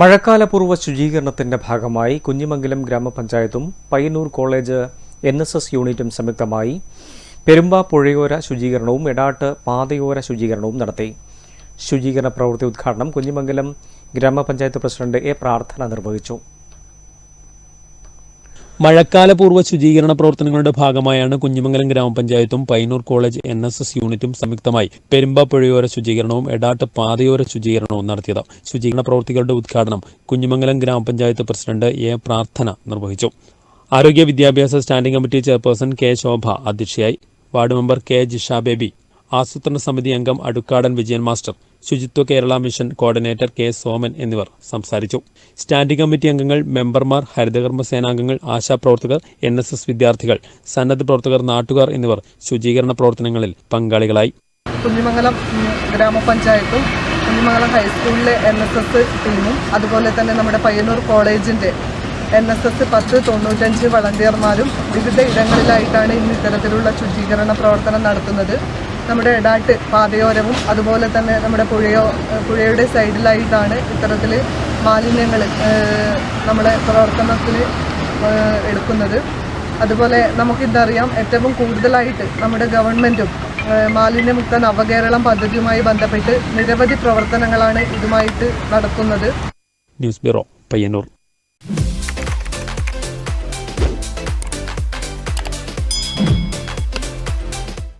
മഴക്കാലപൂർവ ശുചീകരണത്തിന്റെ ഭാഗമായി Kunhimangalam ഗ്രാമപഞ്ചായത്തും Payyanur college N S S യൂണിറ്റും സംയുക്തമായി പെരുമ്പ പുഴയോര ശുചീകരണവും എടാട്ട് പാതയോര ശുചീകരണവും നടത്തി. ശുചീകരണ പ്രവൃത്തി ഉദ്ഘാടനം കുഞ്ഞിമംഗലം ഗ്രാമപഞ്ചായത്ത് പ്രസിഡന്റ് എ പ്രാർത്ഥന നിർവഹിച്ചു. മഴക്കാലപൂർവ ശുചീകരണ പ്രവർത്തനങ്ങളുടെ ഭാഗമായാണ് Kunhimangalam ഗ്രാമപഞ്ചായത്തും Payyanur college N S S യൂണിറ്റും സംയുക്തമായി പെരുമ്പ പുഴയോര ശുചീകരണവും എടാട്ട് പാതയോര ശുചീകരണവും നടത്തിയത്. ശുചീകരണ പ്രവൃത്തികളുടെ ഉദ്ഘാടനം കുഞ്ഞിമംഗലം ഗ്രാമപഞ്ചായത്ത് പ്രസിഡന്റ് എ പ്രാർത്ഥന നിർവഹിച്ചു. ആരോഗ്യ വിദ്യാഭ്യാസ standing committee chairperson K Shobha അധ്യക്ഷയായി. Ward member K Jisha Baby ആസൂത്രണ സമിതി അംഗം അടുക്കാടൻ വിജയൻ മാസ്റ്റർ ശുചിത്വ Kerala mission coordinator K Soman എന്നിവർ സംസാരിച്ചു. സ്റ്റാൻഡിംഗ് കമ്മിറ്റി അംഗങ്ങൾ മെമ്പർമാർ ഹരിതകർമ്മ സേനാംഗങ്ങൾ ആശാപ്രവർത്തകർ എൻ എസ് എസ് വിദ്യാർത്ഥികൾ സന്നദ്ധ പ്രവർത്തകർ നാട്ടുകാർ എന്നിവർ ശുചീകരണ പ്രവർത്തനങ്ങളിൽ പങ്കാളികളായി. കുഞ്ഞിമംഗലം ഗ്രാമപഞ്ചായത്തും കുഞ്ഞിമംഗലം ഹൈസ്കൂളിലെ എൻ എസ് എസ് ടീമും അതുപോലെ തന്നെ നമ്മുടെ പയ്യന്നൂർ കോളേജിന്റെ എൻ എസ് എസ് പത്ത് തൊണ്ണൂറ്റഞ്ച് വളണ്ടിയർമാരും വിവിധ ഇടങ്ങളിലായിട്ടാണ് ഇന്ന് ഇത്തരത്തിലുള്ള ശുചീകരണ പ്രവർത്തനം നടത്തുന്നത്. നമ്മുടെ എടാട്ട് പാതയോരവും അതുപോലെ തന്നെ നമ്മുടെ പുഴയോ പുഴയുടെ സൈഡിലായിട്ടാണ് ഇത്തരത്തിൽ മാലിന്യങ്ങൾ നമ്മുടെ പ്രവർത്തനത്തിൽ എടുക്കുന്നത്. അതുപോലെ നമുക്കിതറിയാം ഏറ്റവും കൂടുതലായിട്ട് നമ്മുടെ ഗവൺമെന്റും മാലിന്യമുക്ത നവകേരളം പദ്ധതിയുമായി ബന്ധപ്പെട്ട് നിരവധി പ്രവർത്തനങ്ങളാണ് ഇതുമായിട്ട് നടക്കുന്നത്. News bureau Payyanur.